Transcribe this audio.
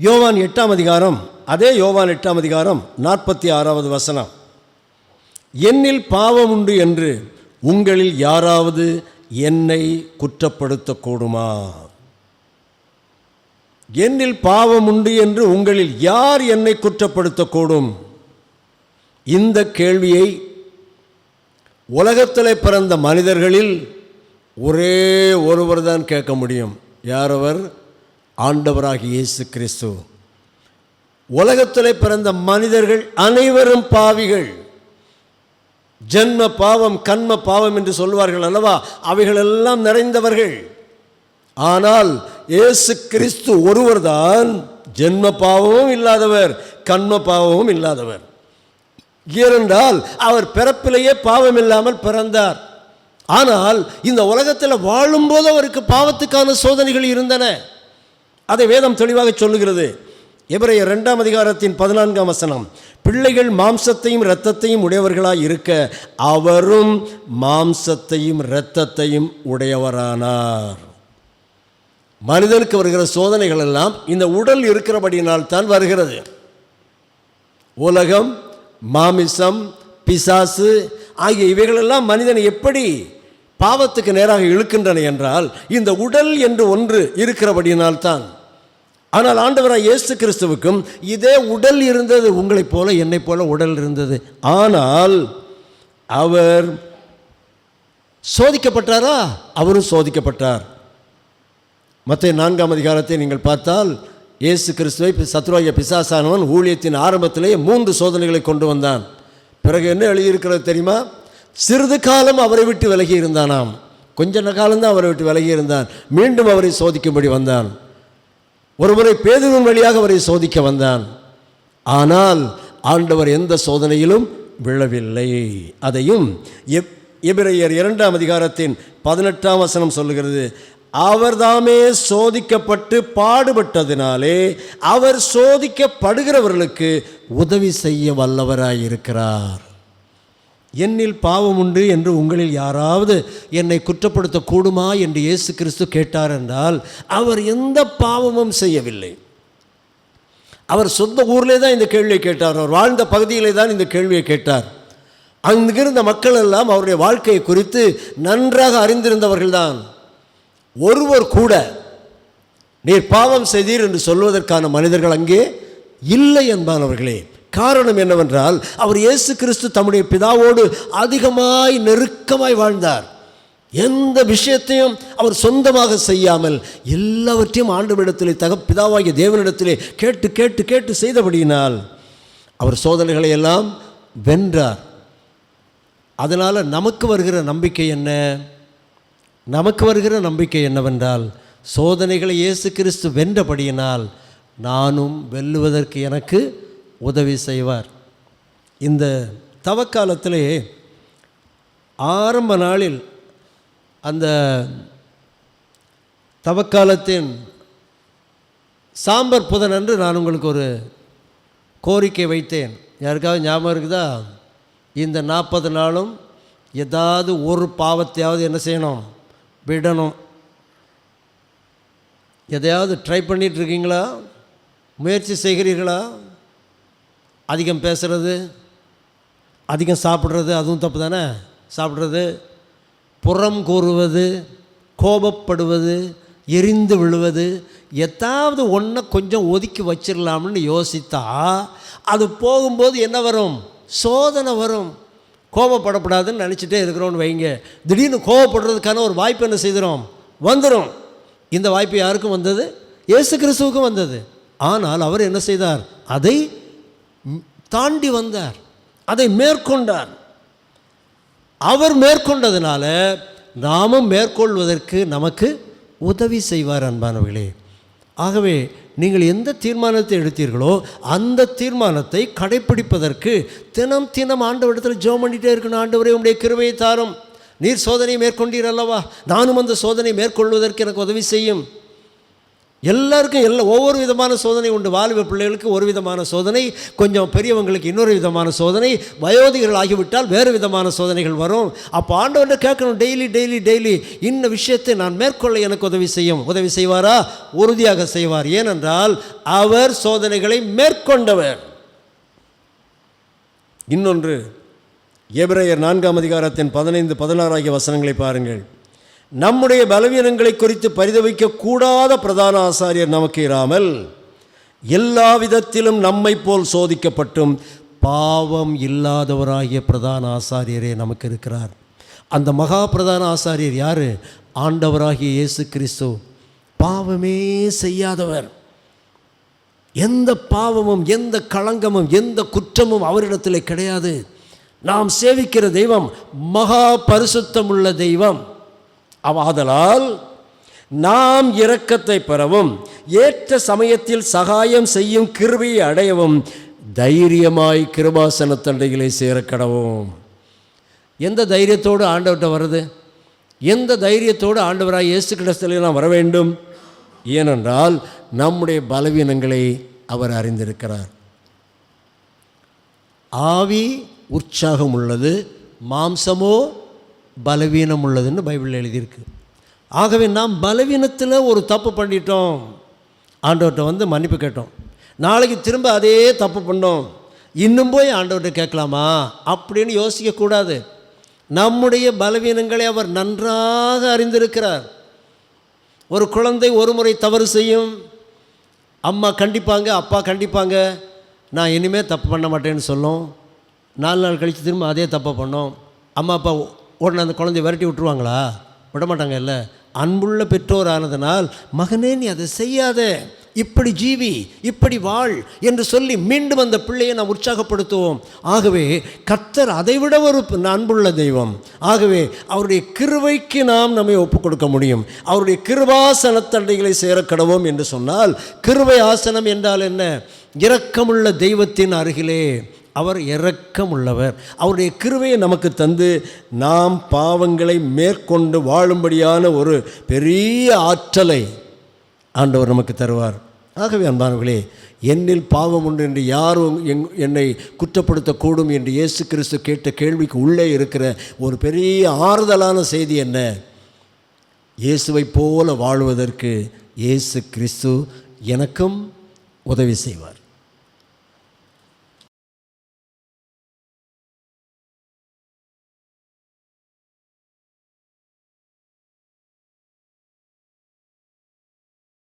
யோவான் எட்டாம் அதிகாரம் அதே யோவான் எட்டாம் அதிகாரம் நாற்பத்தி ஆறாவது வசனம். என்னில் பாவம் உண்டு என்று உங்களில் யாராவது என்னை குற்றப்படுத்தக்கூடுமா? என்னில் பாவம் உண்டு என்று உங்களில் யார் என்னை குற்றப்படுத்தக்கூடும்? இந்த கேள்வியை உலகத்தில் பிறந்த மனிதர்களில் ஒரே ஒருவர் தான் கேட்க முடியும். யாரவர் ஆண்டவராகிய இயேசு கிறிஸ்து. உலகத்தில் பிறந்த மனிதர்கள் அனைவரும் பாவிகள். ஜென்ம பாவம் கண்ம பாவம் என்று சொல்வார்கள் அல்லவா? அவைகளெல்லாம் நிறைந்தவர்கள். ஆனால் இயேசு கிறிஸ்து ஒருவர்தான் ஜென்ம பாவமும் இல்லாதவர் கண்ம பாவமும் இல்லாதவர். ஏனென்றால் அவர் பிறப்பிலேயே பாவம் இல்லாமல் பிறந்தார். ஆனால் இந்த உலகத்தில் வாழும்போது அவருக்கு பாவத்துக்கான சோதனைகள் இருந்தன. அதை வேதம் தெளிவாக சொல்லுகிறது. எவரைய ரெண்டாம் அதிகாரத்தின் பதினான்காம் வசனம் பிள்ளைகள் மாம்சத்தையும் இரத்தத்தையும் உடையவர்களாக இருக்க அவரும் மாம்சத்தையும் இரத்தத்தையும் உடையவரானார். மனிதனுக்கு வருகிற சோதனைகள் எல்லாம் இந்த உடல் இருக்கிறபடியினால் தான் வருகிறது. உலகம் மாமிசம் பிசாசு ஆகிய இவைகளெல்லாம் மனிதன் எப்படி பாவத்துக்கு நேராக இழுக்கின்றன என்றால் இந்த உடல் என்று ஒன்று இருக்கிறபடியினால் தான். ஆனால் ஆண்டவராக இயேசு கிறிஸ்துவுக்கும் இதே உடல் இருந்தது உங்களைப் போல என்னைப் போல உடல் இருந்தது. ஆனால் அவர் சோதிக்கப்பட்டாரா? அவரும் சோதிக்கப்பட்டார். மற்ற நான்காம் அதிகாரத்தை நீங்கள் பார்த்தால் இயேசு கிறிஸ்துவை சத்ருவாய பிசாசானவன் ஊழியத்தின் ஆரம்பத்திலேயே மூன்று சோதனைகளை கொண்டு வந்தான். பிறகு என்ன எழுதியிருக்கிறது தெரியுமா? சிறிது காலம் அவரை விட்டு விலகி இருந்தானாம். கொஞ்ச காலம்தான் அவரை விட்டு விலகி இருந்தான். மீண்டும் அவரை சோதிக்கும்படி வந்தான். ஒருமுறை பேதுவின் வழியாக அவரை சோதிக்க வந்தான். ஆனால் ஆண்டவர் எந்த சோதனையிலும் விழவில்லை. அதையும் எப் எபிரையர் இரண்டாம் அதிகாரத்தின் பதினெட்டாம் வசனம் சொல்லுகிறது. அவர்தாமே சோதிக்கப்பட்டு பாடுபட்டதினாலே அவர் சோதிக்கப்படுகிறவர்களுக்கு உதவி செய்ய வல்லவராயிருக்கிறார். என்னில் பாவம் உண்டு என்று உங்களில் யாராவது என்னை குற்றப்படுத்தக்கூடுமா என்று இயேசு கிறிஸ்து கேட்டார் என்றால் அவர் எந்த பாவமும் செய்யவில்லை. அவர் சொந்த ஊரிலே தான் இந்த கேள்வியை கேட்டார். அவர் வாழ்ந்த பகுதியிலே தான் இந்த கேள்வியை கேட்டார். அங்கிருந்த மக்கள் எல்லாம் அவருடைய வாழ்க்கையை குறித்து நன்றாக அறிந்திருந்தவர்கள்தான் ஒருவர் கூட நீர் பாவம் செய்தீர் என்று சொல்வதற்கான மனிதர்கள் அங்கே இல்லை என்பானவர்களே காரணம் என்னவென்றால் அவர் இயேசு கிறிஸ்து தம்முடைய பிதாவோடு அதிகமாய் நெருக்கமாய் வாழ்ந்தார். எந்த விஷயத்தையும் அவர் சொந்தமாக செய்யாமல் எல்லாவற்றையும் ஆண்டவரிடத்திலே தக பிதாவாகிய தேவனிடத்திலே கேட்டு கேட்டு கேட்டு செய்தபடியினால் அவர் சோதனைகளை எல்லாம் வென்றார். அதனால் நமக்கு வருகிற நம்பிக்கை என்ன? நமக்கு வருகிற நம்பிக்கை என்னவென்றால் சோதனைகளை இயேசு கிறிஸ்து வென்றபடியினால் நானும் வெல்லுவதற்கு எனக்கு உதவி செய்வார். இந்த தவக்காலத்திலே ஆரம்ப நாளில் அந்த தவக்காலத்தின் சாம்பர் புதன் அன்று நான் உங்களுக்கு ஒரு கோரிக்கை வைத்தேன். யாருக்காவது ஞாபகம் இருக்குதா? இந்த நாற்பது நாளும் ஏதாவது ஒரு பாவத்தையாவது என்ன செய்யணும்? விடணும். எதையாவது ட்ரை பண்ணிகிட்ருக்கீங்களா முயற்சி செய்கிறீர்களா? அதிகம் பேசுகிறது அதிகம் சாப்பிட்றது அதுவும் தப்பு தானே? சாப்பிட்றது புறம் கூறுவது கோபப்படுவது எரிந்து விழுவது எத்தாவது ஒன்றை கொஞ்சம் ஒதுக்கி வச்சிடலாம்னு யோசித்தா அது போகும்போது என்ன வரும்? சோதனை வரும். கோபப்படக்கூடாதுன்னு நினச்சிட்டே இருக்கிறோன்னு வைங்க. திடீர்னு கோபப்படுறதுக்கான ஒரு வாய்ப்பு என்ன செய்கிறோம் வந்துடும் இந்த வாய்ப்பு யாருக்கும் வந்தது? இயேசு கிறிஸ்துவுக்கும் வந்தது. ஆனால் அவர் என்ன செய்தார்? அதை தாண்டி வந்தார். அதை மேற்கொண்டார். அவர் மேற்கொண்டதுனால நாமும் மேற்கொள்வதற்கு நமக்கு உதவி செய்வார் அன்பானவர்களே. ஆகவே நீங்கள் எந்த தீர்மானத்தை எடுத்தீர்களோ அந்த தீர்மானத்தை கடைப்பிடிப்பதற்கு தினம் தினம் ஆண்டவரிடத்தில் ஜோம் பண்ணிகிட்டே இருக்கணும். ஆண்டவரே உடைய கிருபையை தாரும். நீர் சோதனையை மேற்கொண்டீர் அல்லவா? நானும் அந்த சோதனை மேற்கொள்வதற்கு எனக்கு உதவி செய்யும். எல்லாருக்கும் எல்லா ஒவ்வொரு விதமான சோதனை உண்டு. வாலிப பிள்ளைகளுக்கு ஒரு விதமான சோதனை கொஞ்சம் பெரியவங்களுக்கு இன்னொரு விதமான சோதனை வயோதிகர்கள் ஆகிவிட்டால் வேறு விதமான சோதனைகள் வரும். அப்போ ஆண்டவர்கிட்ட கேட்கணும் டெய்லி டெய்லி டெய்லி இந்த விஷயத்தை நான் மேற்கொள்ள எனக்கு உதவி செய்யும். உதவி செய்வாரா? உறுதியாக செய்வார். ஏனென்றால் அவர் சோதனைகளை மேற்கொண்டவர். இன்னொன்று எபிரேயர் நான்காம் அதிகாரத்தின் பதினைந்து பதினாறு ஆகிய வசனங்களை பாருங்கள். நம்முடைய பலவீனங்களை குறித்து பரிதவிக்க கூடாத பிரதான ஆசாரியர் நமக்கு இராமல் எல்லா விதத்திலும் நம்மை போல் சோதிக்கப்பட்டும் பாவம் இல்லாதவராகிய பிரதான ஆசாரியரே நமக்கு இருக்கிறார். அந்த மகா பிரதான ஆசாரியர் யார்? ஆண்டவராகிய இயேசு கிறிஸ்து. பாவமே செய்யாதவர். எந்த பாவமும் எந்த களங்கமும் எந்த குற்றமும் அவரிடத்தில் கிடையாது. நாம் சேவிக்கிற தெய்வம் மகா பரிசுத்தமுள்ள தெய்வம். ஆதலால் நாம் இரக்கத்தை பெறவும் ஏற்ற சமயத்தில் சகாயம் செய்யும் கிருவியை அடையவும் தைரியமாய் கிருபாசன தண்டைகளை சேரக்கடவும் எந்த தைரியத்தோடு ஆண்டவர்கிட்ட வருது எந்த தைரியத்தோடு ஆண்டவராய் இயேசு கிறிஸ்துவில் நாம் வர வேண்டும்? ஏனென்றால் நம்முடைய பலவீனங்களை அவர் அறிந்திருக்கிறார். ஆவி உற்சாகம் உள்ளது மாம்சமோ பலவீனம் உள்ளதுன்னு பைபிளில் எழுதியிருக்கு. ஆகவே நாம் பலவீனத்தில் ஒரு தப்பு பண்ணிட்டோம். ஆண்டவர்கிட்ட வந்து மன்னிப்பு கேட்டோம். நாளைக்கு திரும்ப அதே தப்பு பண்ணோம். இன்னும் போய் ஆண்டவர்கிட்ட கேட்கலாமா? அப்படின்னு யோசிக்கக்கூடாது நம்முடைய பலவீனங்களை அவர் நன்றாக அறிந்திருக்கிறார். ஒரு குழந்தை ஒரு முறை தவறு செய்யும். அம்மா கண்டிப்பாங்க அப்பா கண்டிப்பாங்க. நான் இனிமேல் தப்பு பண்ண மாட்டேன்னு சொல்லும். நாலு நாள் கழித்து திரும்ப அதே தப்பை பண்ணோம். அம்மா அப்பா உடனே அந்த குழந்தைய விரட்டி விட்டுருவாங்களா? விடமாட்டாங்க இல்லை. அன்புள்ள பெற்றோர் ஆனதனால் மகனே நீ அதை செய்யாத. இப்படி ஜீவி இப்படி வாழ் என்று சொல்லி மீண்டும் அந்த பிள்ளையை நாம் உற்சாகப்படுத்துவோம். ஆகவே கத்தர் அதைவிட ஒரு அன்புள்ள தெய்வம். ஆகவே அவருடைய கிருவைக்கு நாம் நம்மை ஒப்புக் கொடுக்க முடியும். அவருடைய கிருபாசனத்தண்டைகளை சேரக்கடவோம் என்று சொன்னால் கிருவை ஆசனம் என்றால் என்ன? இரக்கமுள்ள தெய்வத்தின் அருகிலே. அவர் இரக்கமுள்ளவர். அவருடைய கிருவையை நமக்கு தந்து நாம் பாவங்களை மேற்கொண்டு வாழும்படியான ஒரு பெரிய ஆற்றலை ஆண்டவர் நமக்கு தருவார். ஆகவே அன்பானவர்களே என்னில் பாவம் உண்டு என்று யாரும் எங் என்னை குற்றப்படுத்தக்கூடும் என்று இயேசு கிறிஸ்து கேட்ட கேள்விக்கு உள்ளே இருக்கிற ஒரு பெரிய ஆறுதலான செய்தி என்ன? இயேசுவைப் போல வாழ்வதற்கு இயேசு கிறிஸ்து எனக்கும் உதவி செய்வார்.